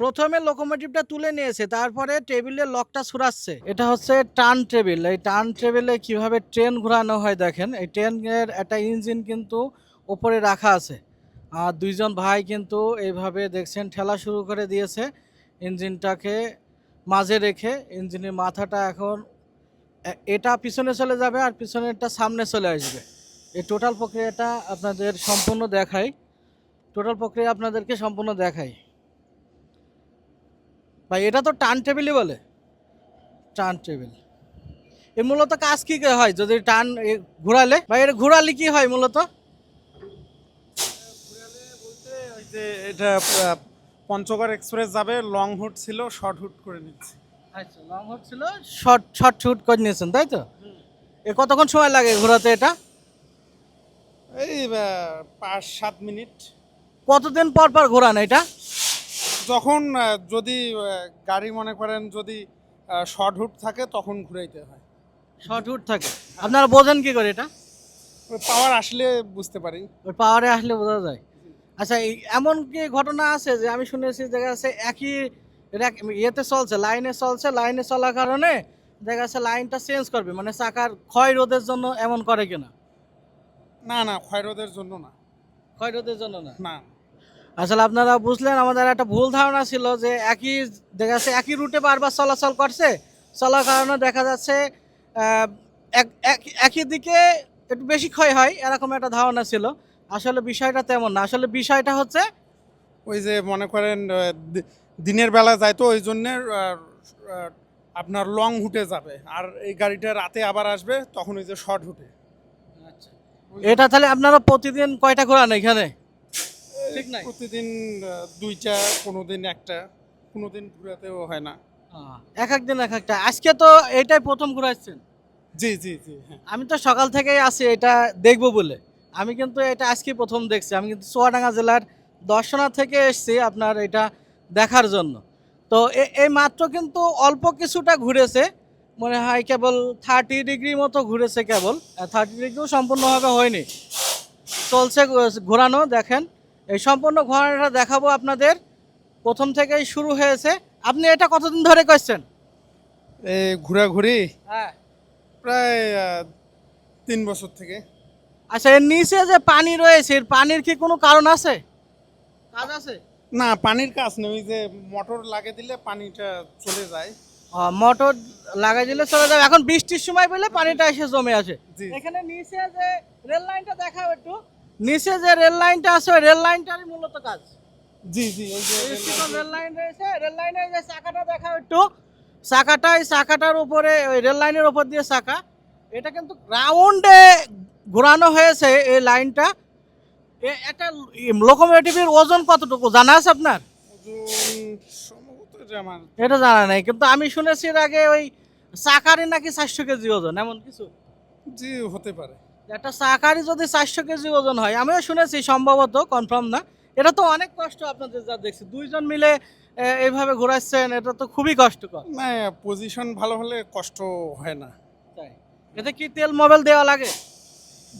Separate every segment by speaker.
Speaker 1: প্রথমে লোকোমোটিভটা তুলে নিয়েছে, তারপরে টেবিলের লকটা ছুরাচ্ছে এটা হচ্ছে টার্ন টেবিল এই টার্ন টেবিলে কীভাবে ট্রেন ঘোরানো হয় দেখেন, এই ট্রেনের একটা ইঞ্জিন কিন্তু ওপরে রাখা আছে। আর দুইজন ভাই কিন্তু এইভাবে দেখছেন ঠেলা শুরু করে দিয়েছে ইঞ্জিনটাকে মাঝে রেখে। ইঞ্জিনের মাথাটা এখন এটা পিছনে চলে যাবে আর পিছনেরটা সামনে চলে আসবে। এই টোটাল প্রক্রিয়াটা আপনাদের সম্পূর্ণ দেখাই। টোটাল প্রক্রিয়া আপনাদেরকে সম্পূর্ণ দেখাই। ভাই এটা তো টার্ন টেবিলই বলে। টার্ন টেবিল এ মূলত কাজ কি কি হয়? যদি টার্ন ঘোরালে? ভাই এটা ঘোরালে কি হয় মূলত?
Speaker 2: বলতে ওই যে এটা পঞ্চগড় এক্সপ্রেস যাবে লং হুট ছিল শর্ট হুট করে নিচ্ছি।
Speaker 1: আচ্ছা লং হোট ছিল শর্ট করে নিয়েছেন তাই তো? এ কতক্ষণ সময় লাগে ঘোরাতে এটা?
Speaker 2: এই পাঁচ সাত মিনিট।
Speaker 1: কতদিন পর পর ঘোরান এটা?
Speaker 2: যখন যদি গাড়ি মনে করেন যদি শর্ট হুট থাকে তখন ঘুরাইতে হয়।
Speaker 1: শর্ট হুট থাকে। আপনারা বোঝেন কি করে এটা?
Speaker 2: পাওয়ার আসলে বুঝতে পারি।
Speaker 1: ওই পাওয়ারে আসলে বোঝা যায়। আচ্ছা এমন কি ঘটনা আছে যে আমি শুনেছি দেখা যাচ্ছে একই ইয়েতে চলছে লাইনে চলছে লাইনে চলার কারণে দেখা যাচ্ছে লাইনটা চেঞ্জ করবে। মানে চাকার ক্ষয় রোধের জন্য এমন করে কিনা?
Speaker 2: না না ক্ষয়রোধের জন্য না।
Speaker 1: ক্ষয় রোধের জন্য না?
Speaker 2: না।
Speaker 1: আসলে আপনারা বুঝলেন আমাদের একটা ভুল ধারণা ছিল যে একই দেখা যাচ্ছে একই রুটে বারবার চলাচল করছে। চলার কারণে দেখা যাচ্ছে এক- এক- একই দিকে একটু বেশি ক্ষয় হয় এরকম একটা ধারণা ছিল। আসলে বিষয়টা তেমন না। আসলে বিষয়টা হচ্ছে
Speaker 2: ওই যে মনে করেন দিনের বেলা যায় তো ওই জন্যে আপনার লং হুটে যাবে। আর এই গাড়িটা রাতে আবার আসবে তখন ওই যে শর্ট হুটে আচ্ছা।
Speaker 1: এটা তাহলে আপনারা প্রতিদিন কয়টা ঘোরান এখানে? ঠিক নাই?
Speaker 2: প্রতিদিন দুইটা কোনো দিন একটা কোনো দিন ঘুরাতেও হয় না।
Speaker 1: এক এক দিন এক একটা। আজকে তো এটাই প্রথম ঘুরাচ্ছেন?
Speaker 2: জি জি জি হ্যাঁ।
Speaker 1: আমি তো সকাল থেকেই আছি এটা দেখব বলে। আমি কিন্তু এটা আজকে প্রথম দেখছি। আমি কিন্তু চুয়াডাঙ্গা জেলার দর্শনা থেকে এসেছি আপনার এটা দেখার জন্য। তো এই মাত্র কিন্তু অল্প কিছুটা ঘুরেছে। মনে হয় কেবল থার্টি ডিগ্রি মতো ঘুরেছে কেবল। থার্টি ডিগ্রিও সম্পূর্ণভাবে হয়নি। চলছে ঘোরানো দেখেন। এই সম্পূর্ণ ঘোরানোটা দেখাবো আপনাদের। প্রথম থেকেই শুরু হয়েছে। আপনি এটা কতদিন ধরে করছেন?
Speaker 2: এই ঘোরাঘুরি?
Speaker 1: হ্যাঁ।
Speaker 2: প্রায় তিন বছর থেকে।
Speaker 1: আচ্ছা এর নিচে যে পানি রয়েছে এর পানির কি কোনো কারণ আছে? কাজ আছে?
Speaker 2: না পানির কাজ নেই। ওই যে মোটর লাগে দিলে পানিটা চলে যায়।
Speaker 1: মোটর লাগাই দিলে চলে যাবে। এখন বৃষ্টির সময় বলে পানিটা এসে জমে আছে।
Speaker 2: জি।
Speaker 1: এখানে নিচে যে রেল লাইনটা দেখাও একটু। নিচে যে রেল লাইনটা আছে ওই রেল লাইনটারই মূলত কাজ।
Speaker 2: জি জি ওই যে
Speaker 1: রেল লাইন। রয়েছে রেল লাইনের যে চাকাটা দেখা একটু। চাকাটা এই চাকাটার উপরে ওই রেল লাইনের উপর দিয়ে চাকা। এটা কিন্তু রাউন্ডে ঘোরানো হয়েছে এই লাইনটা। এ- একটা লোকোমোটিভের ওজন কতটুকু জানা আছে আপনার?
Speaker 2: এটা
Speaker 1: জানা নাই কিন্তু আমি শুনেছি এর আগে ওই চাকারই নাকি চারশো কেজি ওজন এমন কিছু।
Speaker 2: জি হতে পারে।
Speaker 1: একটা চাকারই যদি চারশো কেজি ওজন হয় আমিও শুনেছি সম্ভবত কনফার্ম না। এটা তো অনেক কষ্ট আপনাদের যা দেখছি। দুইজন মিলে এইভাবে ঘোরাচ্ছেন এটা তো খুবই কষ্টকর।
Speaker 2: না পজিশন ভালো হলে কষ্ট হয় না।
Speaker 1: তাই। এতে কি তেল মোবাইল দেওয়া লাগে?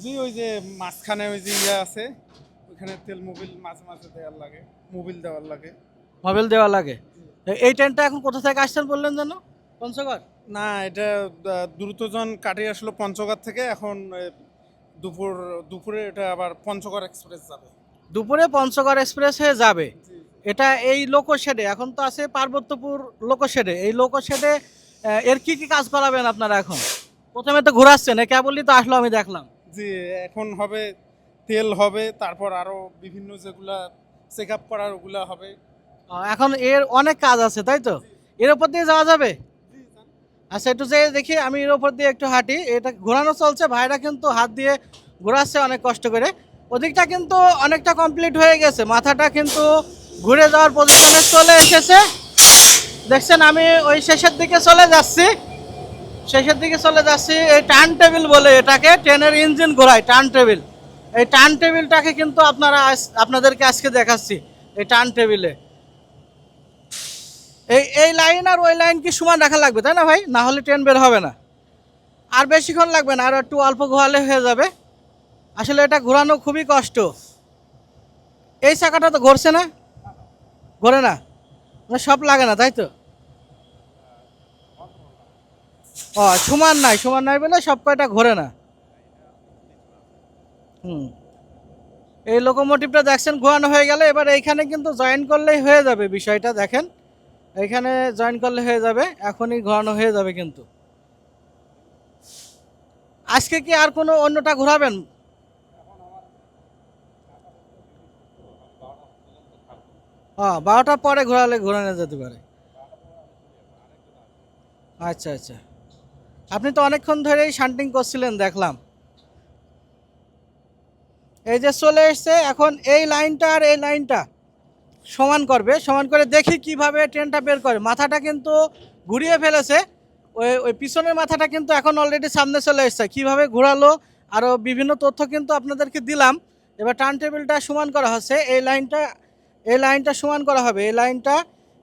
Speaker 2: জি ওই যে মাঝখানে ওই যে ইয়ে আছে ওইখানে তেল মোবিল মাঝে মাঝে দেওয়ার লাগে মোবিল দেওয়ার লাগে।
Speaker 1: মোবাইল দেওয়া লাগে। এই ট্রেনটা এখন কোথা থেকে আসছেন বললেন যেন? পঞ্চগড়?
Speaker 2: না এটা দ্রুতজন কাটিয়ে আসলো পঞ্চগড় থেকে এখন দুপুর দুপুরে এটা আবার পঞ্চগড় এক্সপ্রেস যাবে।
Speaker 1: দুপুরে পঞ্চগড় এক্সপ্রেস হয়ে যাবে। এটা এই লোকোশেডে এখন তো আছে পার্বত্যপুর লোকোশেডে এই লোকোশেডে এর কি কি কাজ করাবেন আপনারা এখন? প্রথমে তো ঘোরাচ্ছেন কেবলই তো আসলো আমি দেখলাম।
Speaker 2: জি এখন হবে তেল হবে তারপর আরও বিভিন্ন যেগুলা চেক আপ করার ওগুলা হবে।
Speaker 1: এখন এর অনেক কাজ আছে তাই তো? এর উপর দিয়ে যাওয়া যাবে? আচ্ছা একটু যে দেখি, আমি এর উপর দিয়ে একটু হাঁটি। এটা ঘোরানো চলছে, ভাইরা কিন্তু হাত দিয়ে ঘোরাচ্ছে অনেক কষ্ট করে। ওদিকটা কিন্তু অনেকটা কমপ্লিট হয়ে গেছে। মাথাটা কিন্তু ঘুরে যাওয়ার পজিশনে চলে এসেছে। দেখছেন, আমি ওই শেষের দিকে চলে যাচ্ছি। শেষের দিকে চলে যাচ্ছি এই টার্ন টেবিল বলে এটাকে ট্রেনের ইঞ্জিন ঘোরায় টার্ন টেবিল এই টার্ন টেবিলটাকে কিন্তু আপনারা আপনাদেরকে আজকে দেখাচ্ছি, এই টার্ন টেবিলে এই এই লাইন আর ওই লাইন কি সমান রাখা লাগবে, তাই না ভাই? না হলে ট্রেন বের হবে না। আর বেশিক্ষণ লাগবে না, আর একটু অল্প ঘোরালে হয়ে যাবে। আসলে এটা ঘোরানো খুবই কষ্ট। এই চাকাটা তো ঘুরছে না? ঘোরে না? মানে সব লাগে না, তাই তো? ও, সমান নাই সমান নাই বলে সব কয়টা ঘোরে না। হুম। এই লোকোমোটিভটা দেখছেন, ঘোরানো হয়ে গেলে, এবার এইখানে কিন্তু জয়েন করলেই হয়ে যাবে বিষয়টা, দেখেন। এইখানে জয়েন করলে হয়ে যাবে, এখনই ঘোরানো হয়ে যাবে কিন্তু। আজকে কি আর কোনো অন্যটা ঘোরাবেন? ও বারোটার পরে ঘোরালে ঘোরানো যেতে পারে। আচ্ছা আচ্ছা। আপনি তো অনেকক্ষণ ধরেই শান্টিং করছিলেন, দেখলাম। এই যে চলে এসছে, এখন এই লাইনটা আর এই লাইনটা। সমান করবে, সমান করে দেখি কীভাবে ট্রেনটা বের করে। মাথাটা কিন্তু ঘুরিয়ে ফেলেছে। ওই ওই পিছনের মাথাটা কিন্তু এখন অলরেডি সামনে চলে এসছে। কীভাবে ঘোরালো আরও বিভিন্ন তথ্য কিন্তু আপনাদেরকে দিলাম। এবার টার্ন টেবিলটা সমান করা হচ্ছে। এই লাইনটা এই লাইনটা সমান করা হবে। এই লাইনটা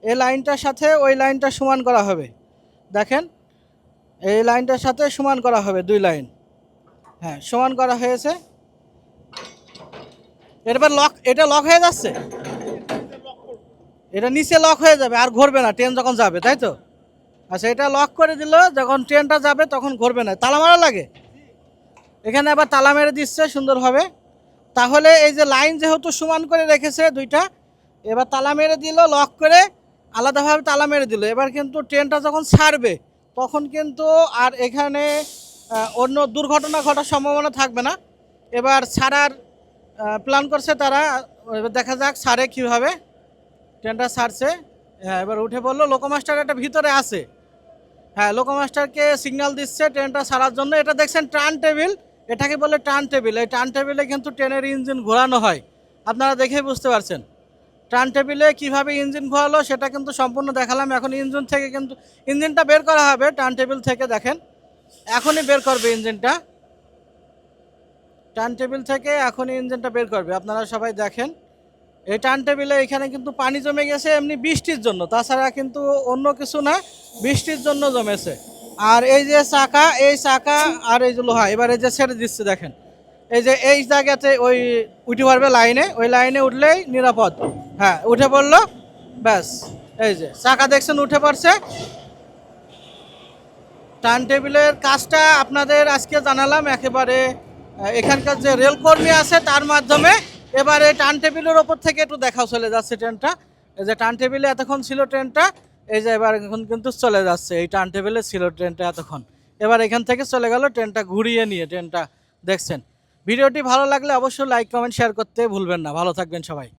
Speaker 1: এই লাইনটার সাথে ওই লাইনটা সমান করা হবে। দেখেন, এই লাইনটার সাথে সমান করা হবে দুই লাইন হ্যাঁ সমান করা হয়েছে। এবার লক এটা লক হয়ে যাচ্ছে? এটা নিচে লক হয়ে যাবে, আর ঘুরবে না ট্রেন যখন যাবে, তাই তো? আচ্ছা এটা লক করে দিল, যখন ট্রেনটা যাবে, তখন ঘুরবে না। তালা মারা লাগে? এখানে আবার তালা মেরে দিচ্ছে সুন্দরভাবে তাহলে এই যে লাইন যেহেতু সমান করে রেখেছে দুইটা, এবার তালা মেরে দিল লক করে আলাদাভাবে তালা মেরে দিল। এবার কিন্তু ট্রেনটা যখন ছাড়বে, তখন কিন্তু আর এখানে অন্য দুর্ঘটনা ঘটার সম্ভাবনা থাকবে না। এবার ছাড়ার প্ল্যান করছে তারা, এবার দেখা যাক ছাড়ে কীভাবে। ট্রেনটা ছাড়ছে। হ্যাঁ এবার উঠে বলল লোকোমাস্টার একটা ভিতরে আছে। হ্যাঁ লোকোমাস্টারকে সিগন্যাল দিচ্ছে ট্রেনটা ছাড়ার জন্য। এটা দেখছেন টার্ন টেবিল এটাকে বলে টার্ন টেবিল এই টার্ন টেবিলে কিন্তু ট্রেনের ইঞ্জিন ঘোরানো হয়। আপনারা দেখেই বুঝতে পারছেন। টার্ন টেবিলে কীভাবে ইঞ্জিন ঘোরালো, সেটা কিন্তু সম্পূর্ণ দেখালাম। এখন ইঞ্জিন থেকে কিন্তু ইঞ্জিনটা বের করা হবে টার্ন টেবিল থেকে দেখেন। এখনই বের করবে ইঞ্জিনটা টার্ন টেবিল থেকে এখনই ইঞ্জিনটা বের করবে। আপনারা সবাই দেখেন। এই টার্ন টেবিলে এখানে কিন্তু পানি জমে গেছে, এমনি বৃষ্টির জন্য। তাছাড়া কিন্তু অন্য কিছু না, বৃষ্টির জন্য জমেছে। আর এই যে চাকা, এই চাকা আর এই যে লোহা, এবার এই যে ছেড়ে দিচ্ছে দেখেন। এই যে এই জায়গাতে ওই উঠে পারবে লাইনে, ওই লাইনে উঠলেই নিরাপদ। হ্যাঁ উঠে পড়ল, ব্যাস। এই যে চাকা দেখছেন, উঠে পড়ছে। টার্ন টেবিলের কাজটা আপনাদের আজকে জানালাম, একেবারে এখানকার যে রেলকর্মী আছে, তার মাধ্যমে এবারে টার্ন টেবিলের ওপর থেকে একটু দেখাও চলে যাচ্ছে ট্রেনটা। এই যে টার্ন টেবিলে এতক্ষণ ছিল ট্রেনটা, এই যে এবার এখন কিন্তু চলে যাচ্ছে। এই টার্ন টেবিলে ছিল ট্রেনটা এতক্ষণ। এবার এখান থেকে চলে গেল ট্রেনটা ঘুরিয়ে নিয়ে, ট্রেনটা দেখছেন। ভিডিওটি ভালো লাগলে অবশ্যই লাইক কমেন্ট শেয়ার করতে ভুলবেন না। ভালো থাকবেন সবাই।